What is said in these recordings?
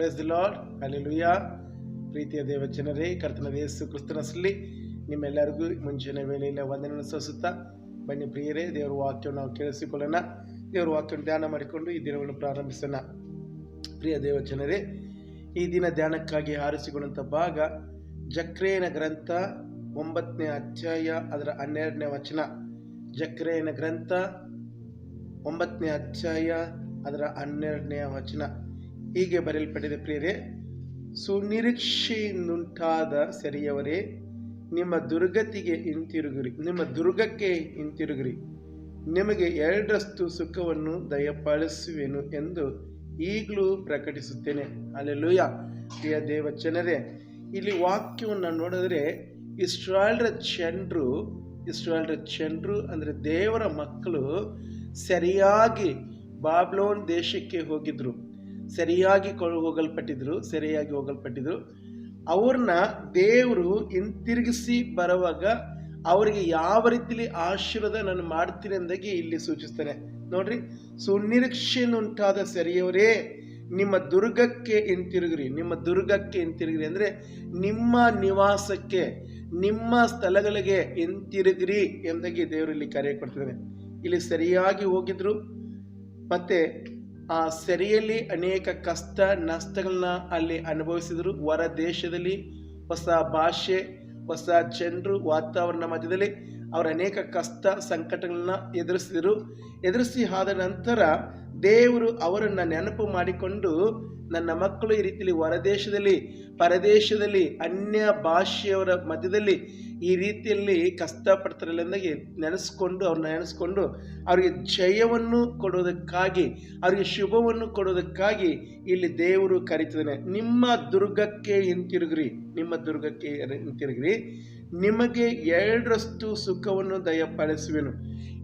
Press the lord ಅಲ್ಲಿಲುಯ್ಯ ಪ್ರೀತಿಯ ದೇವಜನರೇ ಕರ್ತನ ಯೇಸು ಕ್ರಿಸ್ತನಸಲ್ಲಿ ನಿಮ್ಮೆಲ್ಲರಿಗೂ ಮುಂಚಿನ ವೇಳೆಯಲ್ಲಿ ವಂದನೆ ಸಲ್ಲಿಸುತ್ತಾ ಬನ್ನಿ ಪ್ರಿಯರೇ, ದೇವರ ವಾಕ್ಯವನ್ನು ನಾವು ಕೇಳಿಸಿಕೊಳ್ಳೋಣ. ದೇವರ ವಾಕ್ಯವನ್ನು ಧ್ಯಾನ ಮಾಡಿಕೊಂಡು ಈ ದಿನವನ್ನು ಪ್ರಾರಂಭಿಸೋಣ. ಪ್ರಿಯ ದೇವಜನರೇ, ಈ ದಿನ ಧ್ಯಾನಕ್ಕಾಗಿ ಆರಿಸಿಕೊಂಡಂಥ ಭಾಗ ಜಕ್ರೇನ ಗ್ರಂಥ ಒಂಬತ್ತನೇ ಅಧ್ಯಾಯ, ಅದರ ಹನ್ನೆರಡನೇ ವಚನ. ಜಕ್ರೇನ ಗ್ರಂಥ ಒಂಬತ್ತನೇ ಅಧ್ಯಾಯ, ಅದರ ಹನ್ನೆರಡನೇ ವಚನ. ಹೀಗೆ ಬರೆಯಲ್ಪಟ್ಟಿದೆ, ಪ್ರಿಯರೇ ಸುನಿರೀಕ್ಷೆಯಿಂದುಂಟಾದ ಸೆರೆಯವರೇ, ನಿಮ್ಮ ದುರ್ಗತಿಗೆ ಹಿಂತಿರುಗಿರಿ, ನಿಮ್ಮ ದುರ್ಗಕ್ಕೆ ಹಿಂತಿರುಗಿರಿ. ನಿಮಗೆ ಎರಡರಷ್ಟು ಸುಖವನ್ನು ದಯಪಾಲಿಸುವೆನು ಎಂದು ಈಗಲೂ ಪ್ರಕಟಿಸುತ್ತೇನೆ. ಅಲ್ಲೆಲ್ಲೂಯ ಪ್ರಿಯ ದೇವಚನರೇ ಇಲ್ಲಿ ವಾಕ್ಯವನ್ನು ನೋಡಿದ್ರೆ ಇಸ್ರಾಲ್ರ ಜನರು ಇಸ್ರಾಲ್ರ ಜನರು ಅಂದರೆ ದೇವರ ಮಕ್ಕಳು ಸರಿಯಾಗಿ ಬಾಬ್ಲೋನ್ ದೇಶಕ್ಕೆ ಹೋಗಿದ್ರು. ಸರಿಯಾಗಿ ಹೋಗಲ್ಪಟ್ಟಿದ್ರು ಸರಿಯಾಗಿ ಹೋಗಲ್ಪಟ್ಟಿದ್ರು. ಅವ್ರನ್ನ ದೇವರು ಹಿಂತಿರುಗಿಸಿ ಬರುವಾಗ ಅವರಿಗೆ ಯಾವ ರೀತಿಲಿ ಆಶೀರ್ವಾದ ನಾನು ಮಾಡ್ತೀನಿ ಅಂದಾಗಿ ಇಲ್ಲಿ ಸೂಚಿಸ್ತಾರೆ ನೋಡ್ರಿ ಸುನಿರೀಕ್ಷೆನುಂಟಾದ ಸರಿಯವರೇ, ನಿಮ್ಮ ದುರ್ಗಕ್ಕೆ ಹಿಂತಿರುಗ್ರಿ. ನಿಮ್ಮ ದುರ್ಗಕ್ಕೆ ಹಿಂತಿರುಗ್ರಿ ಅಂದರೆ ನಿಮ್ಮ ನಿವಾಸಕ್ಕೆ, ನಿಮ್ಮ ಸ್ಥಳಗಳಿಗೆ ಹಿಂತಿರುಗ್ರಿ ಎಂದಾಗಿ ದೇವರು ಇಲ್ಲಿ ಕರೆ ಕೊಡ್ತಿದ್ದಾನೆ. ಇಲ್ಲಿ ಸರಿಯಾಗಿ ಹೋಗಿದ್ರು. ಮತ್ತೆ ಆ ಸೆರೆಯಲ್ಲಿ ಅನೇಕ ಕಷ್ಟ ನಷ್ಟಗಳನ್ನ ಅಲ್ಲಿ ಅನುಭವಿಸಿದರು. ಹೊರ ದೇಶದಲ್ಲಿ ಹೊಸ ಭಾಷೆ, ಹೊಸ ಜನರು ವಾತಾವರಣ ಮಧ್ಯದಲ್ಲಿ ಅವರು ಅನೇಕ ಕಷ್ಟ ಸಂಕಟಗಳನ್ನ ಎದುರಿಸಿದರು. ಎದುರಿಸಿ ಆದ ನಂತರ ದೇವರು ಅವರನ್ನು ನೆನಪು ಮಾಡಿಕೊಂಡು ನನ್ನ ಮಕ್ಕಳು ಈ ರೀತಿಯಲ್ಲಿ ಹೊರದೇಶದಲ್ಲಿ ಪರದೇಶದಲ್ಲಿ, ಅನ್ಯ ಭಾಷೆಯವರ ಮಧ್ಯದಲ್ಲಿ ಈ ರೀತಿಯಲ್ಲಿ ಕಷ್ಟಪಡ್ತಾರಲ್ಲ ಅಂದಾಗೆ ನೆನೆಸ್ಕೊಂಡು ಅವ್ರನ್ನ ನೆನೆಸ್ಕೊಂಡು ಅವರಿಗೆ ಜಯವನ್ನು ಕೊಡೋದಕ್ಕಾಗಿ, ಅವರಿಗೆ ಶುಭವನ್ನು ಕೊಡೋದಕ್ಕಾಗಿ ಇಲ್ಲಿ ದೇವರು ಕರೀತಿದ್ದಾನೆ. ನಿಮ್ಮ ದುರ್ಗಕ್ಕೆ ಹಿಂತಿರುಗ್ರಿ, ನಿಮ್ಮ ದುರ್ಗಕ್ಕೆ ಹಿಂತಿರುಗ್ರಿ. ನಿಮಗೆ ಎರಡರಷ್ಟು ಸುಖವನ್ನು ದಯಪಾಲಿಸುವೆನು.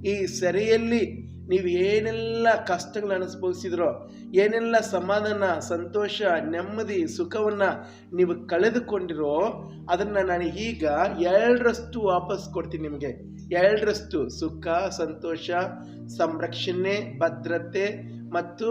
ಈ ಸೆರೆಯಲ್ಲಿ ನೀವು ಏನೆಲ್ಲ ಕಷ್ಟಗಳು ಅನುಭವಿಸಿದ್ರೋ, ಏನೆಲ್ಲ ಸಮಾಧಾನ, ಸಂತೋಷ, ನೆಮ್ಮದಿ, ಸುಖವನ್ನು ನೀವು ಕಳೆದುಕೊಂಡಿರೋ, ಅದನ್ನು ನಾನು ಈಗ ಎರಡರಷ್ಟು ವಾಪಸ್ ಕೊಡ್ತೀನಿ ನಿಮಗೆ. ಎರಡರಷ್ಟು ಸುಖ, ಸಂತೋಷ, ಸಂರಕ್ಷಣೆ, ಭದ್ರತೆ ಮತ್ತು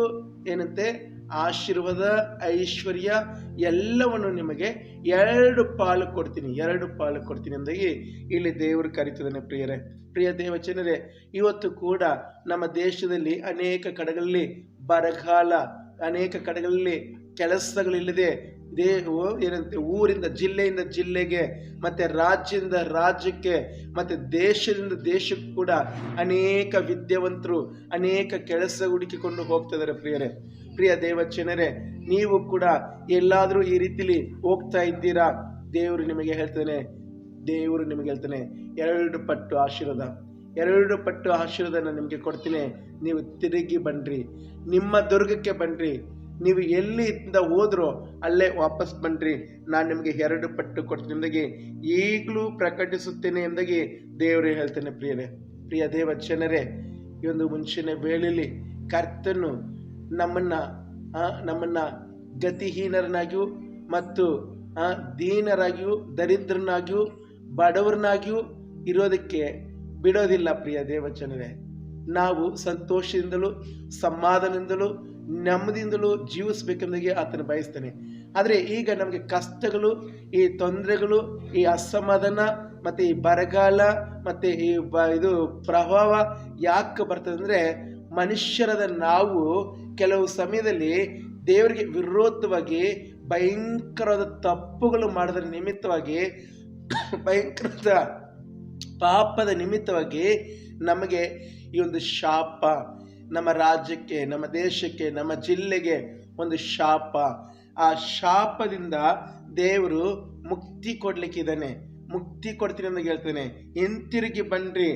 ಏನಂತೆ? ಆಶೀರ್ವಾದ, ಐಶ್ವರ್ಯ ಎಲ್ಲವನ್ನು ನಿಮಗೆ ಎರಡು ಪಾಲು ಕೊಡ್ತೀನಿ, ಎರಡು ಪಾಲು ಕೊಡ್ತೀನಿ ಅಂದಾಗಿ ಇಲ್ಲಿ ದೇವರು ಕರೀತಿದ್ದಾನೆ ಪ್ರಿಯರೇ. ಪ್ರಿಯ ದೇವಚನರೇ ಇವತ್ತು ಕೂಡ ನಮ್ಮ ದೇಶದಲ್ಲಿ ಅನೇಕ ಕಡೆಗಳಲ್ಲಿ ಬರಗಾಲ, ಅನೇಕ ಕಡೆಗಳಲ್ಲಿ ಕೆಲಸಗಳಿಲ್ಲದೆ ದೇವು ಏನಂತೆ, ಊರಿಂದ, ಜಿಲ್ಲೆಯಿಂದ ಜಿಲ್ಲೆಗೆ, ಮತ್ತೆ ರಾಜ್ಯದಿಂದ ರಾಜ್ಯಕ್ಕೆ, ಮತ್ತೆ ದೇಶದಿಂದ ದೇಶಕ್ಕೂ ಕೂಡ ಅನೇಕ ವಿದ್ಯಾವಂತರು, ಅನೇಕ ಕೆಲಸ ಹುಡುಕಿಕೊಂಡು ಹೋಗ್ತಿದ್ದಾರೆ ಪ್ರಿಯರೇ. ಪ್ರಿಯ ದೇವಚನರೇ, ನೀವು ಕೂಡ ಎಲ್ಲಾದರೂ ಈ ರೀತಿಲಿ ಹೋಗ್ತಾ ಇದ್ದೀರಾ? ದೇವರು ನಿಮಗೆ ಹೇಳ್ತಾನೆ, ದೇವರು ನಿಮಗೆ ಹೇಳ್ತಾನೆ, ಎರಡು ಪಟ್ಟು ಆಶೀರ್ವಾದ. ಎರಡು ಪಟ್ಟು ಆಶೀರ್ವಾದ ನಾನು ನಿಮಗೆ ಕೊಡ್ತೀನಿ. ನೀವು ತಿರುಗಿ ಬನ್ನಿರಿ ನಿಮ್ಮ ದುರ್ಗಕ್ಕೆ ಬನ್ನಿರಿ ನೀವು ಎಲ್ಲಿಂದ ಹೋದ್ರೋ ಅಲ್ಲೇ ವಾಪಸ್ ಬನ್ರಿ. ನಾನು ನಿಮಗೆ ಎರಡು ಪಟ್ಟು ಕೊಡ್ತೀನಿ. ಎಂದಾಗಿ ಈಗಲೂ ಪ್ರಕಟಿಸುತ್ತೇನೆ ಎಂದಾಗಿ ದೇವರು ಹೇಳ್ತೇನೆ ಪ್ರಿಯರೇ. ಪ್ರಿಯ ದೇವ ಜನರೇ ಈ ಒಂದು ಮುಂಚಿನ ವೇಳೆಯಲ್ಲಿ ಕರ್ತನು ನಮ್ಮನ್ನು ನಮ್ಮನ್ನು ಗತಿಹೀನರನ್ನಾಗಿಯೂ ಮತ್ತು ದೀನರಾಗಿಯೂ, ದರಿದ್ರನಾಗಿಯೂ, ಬಡವರನ್ನಾಗಿಯೂ ಇರೋದಕ್ಕೆ ಬಿಡೋದಿಲ್ಲ ಪ್ರಿಯ ದೇವಚನವೇ ನಾವು ಸಂತೋಷದಿಂದಲೂ ಸಮಾಧಾನದಿಂದಲೂ ನೆಮ್ಮದಿಯಿಂದಲೂ ಜೀವಿಸ್ಬೇಕೆಂದಾಗಿ ಆತನ ಬಯಸ್ತಾನೆ. ಆದರೆ ಈಗ ನಮಗೆ ಕಷ್ಟಗಳು, ಈ ತೊಂದರೆಗಳು, ಈ ಅಸಮಾಧಾನ, ಮತ್ತು ಈ ಬರಗಾಲ, ಮತ್ತು ಈ ಇದು ಪ್ರಭಾವ ಯಾಕೆ ಬರ್ತದೆ ಅಂದರೆ ಮನುಷ್ಯರದ ನಾವು ಕೆಲವು ಸಮಯದಲ್ಲಿ ದೇವರಿಗೆ ವಿರೋಧವಾಗಿ ಭಯಂಕರವಾದ ತಪ್ಪುಗಳು ಮಾಡೋದ್ರ ನಿಮಿತ್ತವಾಗಿ, ಭಯಂಕರದ ಪಾಪದ ನಿಮಿತ್ತವಾಗಿ ನಮಗೆ ಈ ಒಂದು ಶಾಪ, ನಮ್ಮ ರಾಜ್ಯಕ್ಕೆ, ನಮ್ಮ ದೇಶಕ್ಕೆ, ನಮ್ಮ ಜಿಲ್ಲೆಗೆ ಒಂದು ಶಾಪ. ಆ ಶಾಪದಿಂದ ದೇವರು ಮುಕ್ತಿ ಕೊಡ್ಲಿಕ್ಕಿದ್ದಾನೆ ಮುಕ್ತಿ ಕೊಡ್ತೀನಿ ಅಂತ ಹೇಳ್ತೇನೆ. ಹಿಂತಿರುಗಿ ಬನ್ರಿ.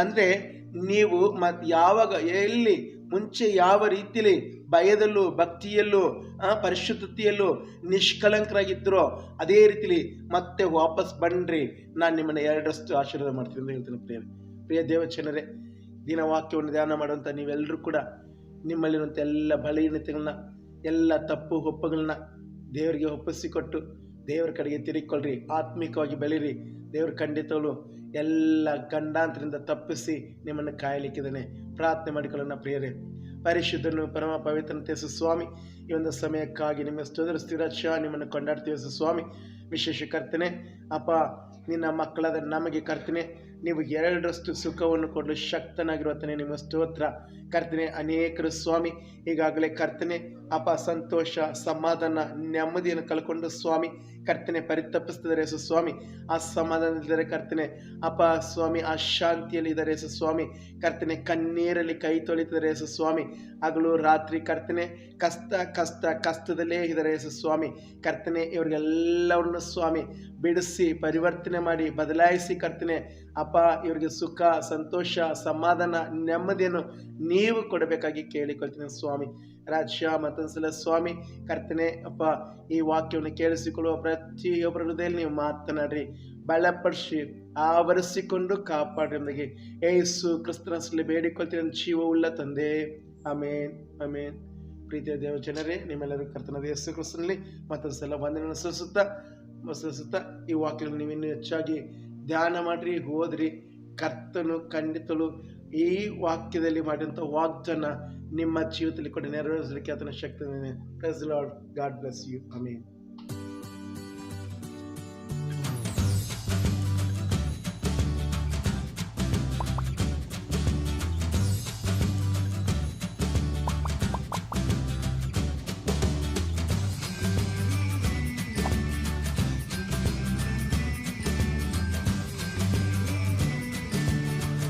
ಅಂದರೆ ನೀವು ಮತ್ ಯಾವಾಗ ಎಲ್ಲಿ ಮುಂಚೆ ಯಾವ ರೀತಿಲಿ ಭಯದಲ್ಲೂ, ಭಕ್ತಿಯಲ್ಲೂ ಪರಿಶುದ್ಧತೆಯಲ್ಲೂ ನಿಷ್ಕಲಂಕರಾಗಿದ್ದರೋ ಅದೇ ರೀತಿಲಿ ಮತ್ತೆ ವಾಪಸ್ ಬನ್ನಿರಿ ನಾನು ನಿಮ್ಮನ್ನು ಎರಡರಷ್ಟು ಆಶೀರ್ವಾದ ಮಾಡ್ತೀನಿ ಅಂತ ಹೇಳ್ತೀನಿ ಪ್ರಿಯ ಪ್ರಿಯ ದೇವಚನರೇ ದಿನ ವಾಕ್ಯವನ್ನು ಧ್ಯಾನ ಮಾಡುವಂಥ ನೀವೆಲ್ಲರೂ ಕೂಡ ನಿಮ್ಮಲ್ಲಿರುವಂಥ ಎಲ್ಲ ಬಲಹೀನತೆಗಳನ್ನ, ಎಲ್ಲ ತಪ್ಪು ಒಪ್ಪುಗಳನ್ನ ದೇವರಿಗೆ ಒಪ್ಪಿಸಿಕೊಟ್ಟು ದೇವರ ಕಡೆಗೆ ತಿರುಗಿಕೊಳ್ಳ್ರಿ. ಆತ್ಮಿಕವಾಗಿ ಬೆಳೀರಿ. ದೇವರು ಖಂಡಿತವಳು ಎಲ್ಲ ಗಂಡಾಂತರಿಂದ ತಪ್ಪಿಸಿ ನಿಮ್ಮನ್ನು ಕಾಯಲಿಕ್ಕಿದ್ದಾನೆ. ಪ್ರಾರ್ಥನೆ ಮಾಡಿಕೊಳ್ಳೋಣ ಪ್ರಿಯರೇ. ಪರಿಶುದ್ಧನು ಪರಮ ಪವಿತ್ರನ ತೇಸು ಸ್ವಾಮಿ ಈ ಒಂದು ಸಮಯಕ್ಕಾಗಿ ನಿಮ್ಮ ಸ್ತೋದರ ಸ್ಥಿರಾಕ್ಷ ನಿಮ್ಮನ್ನು ಕೊಂಡಾಡ್ತೀವಿ ಸ್ವಾಮಿ ವಿಶೇಷ ಕರ್ತನೆ, ಅಪ್ಪ, ನಿನ್ನ ಮಕ್ಕಳಾದ ನಮಗೆ ಕರ್ತನೆ ನೀವು ಎರಡರಷ್ಟು ಸುಖವನ್ನು ಕೊಡಲು ಶಕ್ತನಾಗಿರುವತನೇ ನಿಮ್ಮ ಸ್ತೋತ್ರ. ಕರ್ತನೆ, ಅನೇಕರು ಸ್ವಾಮಿ, ಈಗಾಗಲೇ ಕರ್ತನೆ, ಅಪ ಸಂತೋಷ, ಸಮಾಧಾನ, ನೆಮ್ಮದಿಯನ್ನು ಕಳ್ಕೊಂಡು ಸ್ವಾಮಿ, ಕರ್ತನೆ ಪರಿತಪಿಸ್ತಿದ್ದಾರೆ ಯೇಸು ಸ್ವಾಮಿ. ಆ ಸಮಾಧಾನದಲ್ಲಿದ್ದಾರೆ ಕರ್ತನೆ, ಅಪ ಸ್ವಾಮಿ, ಆ ಶಾಂತಿಯಲ್ಲಿ ಇದ್ದಾರೆ ಯೇಸು ಸ್ವಾಮಿ. ಕರ್ತನೆ, ಕಣ್ಣೀರಲ್ಲಿ ಕೈ ತೊಳಿತಿದ್ದಾರೆ ಯೇಸು ಸ್ವಾಮಿ. ಹಗಲು ರಾತ್ರಿ ಕರ್ತನೆ, ಕಷ್ಟ ಕಷ್ಟ, ಕಷ್ಟದಲ್ಲೇ ಇದ್ದಾರೆ ಯೇಸು ಸ್ವಾಮಿ. ಕರ್ತನೆ ಇವರಿಗೆಲ್ಲವನ್ನು ಸ್ವಾಮಿ, ಬಿಡಿಸಿ, ಪರಿವರ್ತನೆ ಮಾಡಿ, ಬದಲಾಯಿಸಿ ಕರ್ತನೆ ಅಪ್ಪ ಇವರಿಗೆ ಸುಖ, ಸಂತೋಷ, ಸಮಾಧಾನ, ನೆಮ್ಮದಿಯನ್ನು ನೀವು ಕೊಡಬೇಕಾಗಿ ಕೇಳಿಕೊಳ್ತೀನಿ ಸ್ವಾಮಿ. ರಾಜ್ಯ ಮತ್ತೊಂದ್ಸಲ ಸ್ವಾಮಿ, ಕರ್ತನೆ, ಅಪ್ಪ, ಈ ವಾಕ್ಯವನ್ನು ಕೇಳಿಸಿಕೊಳ್ಳುವ ಪ್ರತಿಯೊಬ್ಬರ ಹೃದಯದಲ್ಲಿ ನೀವು ಮಾತನಾಡ್ರಿ. ಬಲಪಡಿಸಿ, ಆವರಿಸಿಕೊಂಡು ಕಾಪಾಡ್ರಿ ನಮಗೆ. ಏಸು ಕ್ರಿಸ್ತನಲ್ಲಿ ಬೇಡಿಕೊಳ್ತೀನಿ ಉಳ್ಳ ತಂದೆ. ಅಮೇನ್ ಅಮೇನ್ ಪ್ರೀತಿಯ ದೇವ ಜನರೇ, ನಿಮ್ಮೆಲ್ಲರೂ ಕರ್ತನಾದ ಯೇಸು ಕ್ರಿಸ್ತನಲ್ಲಿ ಮತ್ತೊಂದು ಸಲ ವಂದನೆಯನ್ನು ಸಲ್ಲಿಸುತ್ತಾ ಸಲ್ಲಿಸುತ್ತಾ ಈ ವಾಕ್ಯವನ್ನು ನೀವಿನ್ನೂ ಹೆಚ್ಚಾಗಿ ಧ್ಯಾನ ಮಾಡಿರಿ ಹೋದ್ರಿ ಕರ್ತನು ಖಂಡಿತಲು ಈ ವಾಕ್ಯದಲ್ಲಿ ಮಾಡಿದಂಥ ವಾಗ್ದಾನ ನಿಮ್ಮ ಜೀವಿತದಲ್ಲಿ ಕೂಡ ನೆರವೇರಿಸಲಿಕ್ಕೆ ಆತನ ಶಕ್ತಿ ಗಾಡ್ ಬ್ಲೆಸ್ ಯು ಅಮೀನ್